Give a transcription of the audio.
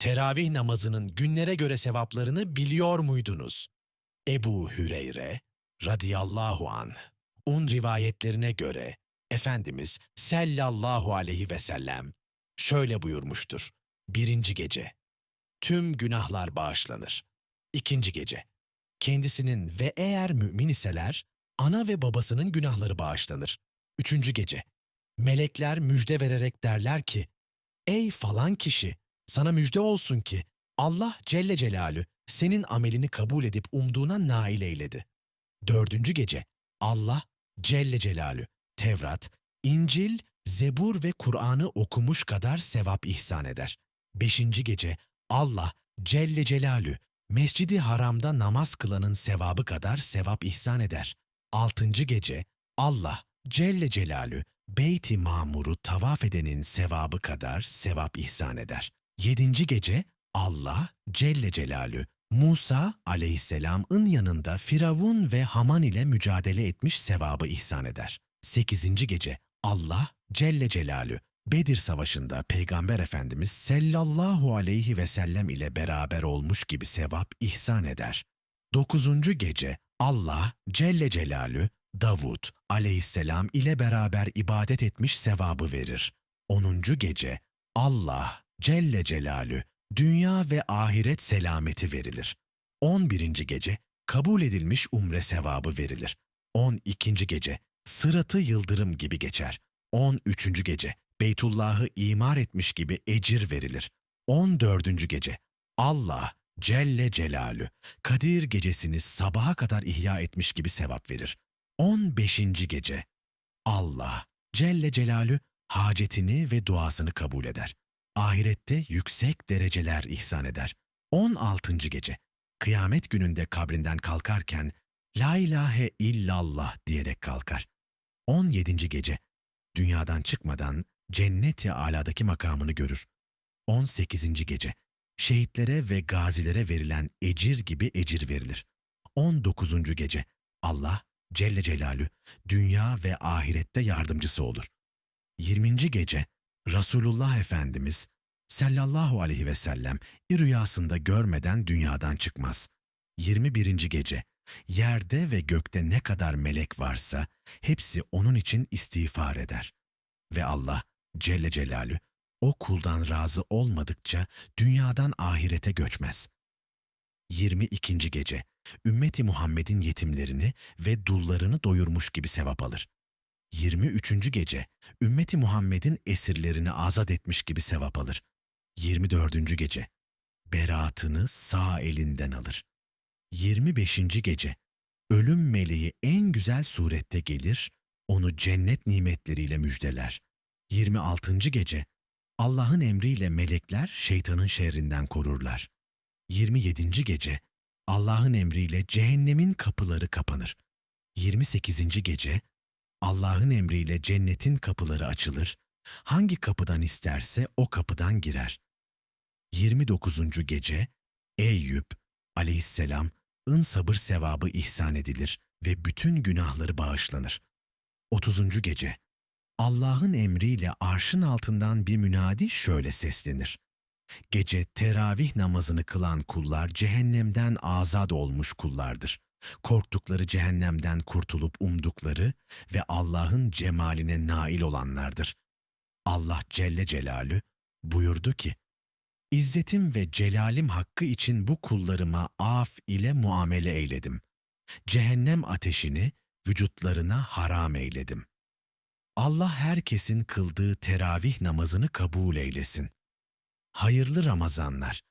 Teravih namazının günlere göre sevaplarını biliyor muydunuz? Ebu Hüreyre radıyallahu an un rivayetlerine göre Efendimiz sallallahu aleyhi ve sellem şöyle buyurmuştur. Birinci gece, tüm günahlar bağışlanır. İkinci gece, kendisinin ve eğer mümin iseler, ana ve babasının günahları bağışlanır. Üçüncü gece, melekler müjde vererek derler ki, Ey falan kişi, sana müjde olsun ki Allah Celle Celalü senin amelini kabul edip umduğuna nail eyledi. Dördüncü gece, Allah Celle Celalü, Tevrat, İncil, Zebur ve Kur'an'ı okumuş kadar sevap ihsan eder. Beşinci gece, Allah Celle Celalü, Mescidi Haram'da namaz kılanın sevabı kadar sevap ihsan eder. Altıncı gece, Allah Celle Celalü, Beyt-i Mamur'u tavaf edenin sevabı kadar sevap ihsan eder. Yedinci gece, Allah Celle Celalü, Musa aleyhisselamın yanında Firavun ve Haman ile mücadele etmiş sevabı ihsan eder. Sekizinci gece, Allah Celle Celalü, Bedir Savaşı'nda Peygamber Efendimiz sallallahu aleyhi ve sellem ile beraber olmuş gibi sevap ihsan eder. Dokuzuncu gece, Allah Celle Celalü, Davud aleyhisselam ile beraber ibadet etmiş sevabı verir. Onuncu gece, Allah Celle Celalü, dünya ve ahiret selameti verilir. On birinci gece, kabul edilmiş umre sevabı verilir. On ikinci gece, sıratı yıldırım gibi geçer. On üçüncü gece, Beytullah'ı imar etmiş gibi ecir verilir. On dördüncü gece, Allah Celle Celalü, Kadir gecesini sabaha kadar ihya etmiş gibi sevap verir. On beşinci gece, Allah Celle Celalü hacetini ve duasını kabul eder. Ahirette yüksek dereceler ihsan eder. 16. gece, kıyamet gününde kabrinden kalkarken La ilahe illallah diyerek kalkar. 17. gece, dünyadan çıkmadan cennet-i aladaki makamını görür. 18. gece, şehitlere ve gazilere verilen ecir gibi ecir verilir. 19. gece, Allah Celle Celalü dünya ve ahirette yardımcısı olur. 20. gece Resulullah Efendimiz sallallahu aleyhi ve sellem rüyasında görmeden dünyadan çıkmaz. 21. gece yerde ve gökte ne kadar melek varsa hepsi onun için istiğfar eder. Ve Allah Celle Celalü o kuldan razı olmadıkça dünyadan ahirete göçmez. 22. gece ümmeti Muhammed'in yetimlerini ve dullarını doyurmuş gibi sevap alır. 23. gece ümmeti Muhammed'in esirlerini azat etmiş gibi sevap alır. 24. gece beraatını sağ elinden alır. 25. gece ölüm meleği en güzel surette gelir, onu cennet nimetleriyle müjdeler. 26. gece Allah'ın emriyle melekler şeytanın şerrinden korurlar. 27. gece Allah'ın emriyle cehennemin kapıları kapanır. 28. gece Allah'ın emriyle cennetin kapıları açılır. Hangi kapıdan isterse o kapıdan girer. 29. gece Eyüp aleyhisselam ın sabır sevabı ihsan edilir ve bütün günahları bağışlanır. 30. gece Allah'ın emriyle arşın altından bir münadi şöyle seslenir. Gece teravih namazını kılan kullar cehennemden azad olmuş kullardır. Korktukları cehennemden kurtulup umdukları ve Allah'ın cemaline nail olanlardır. Allah Celle Celalü buyurdu ki, İzzetim ve celalim hakkı için bu kullarıma af ile muamele eyledim. Cehennem ateşini vücutlarına haram eyledim. Allah herkesin kıldığı teravih namazını kabul eylesin. Hayırlı Ramazanlar.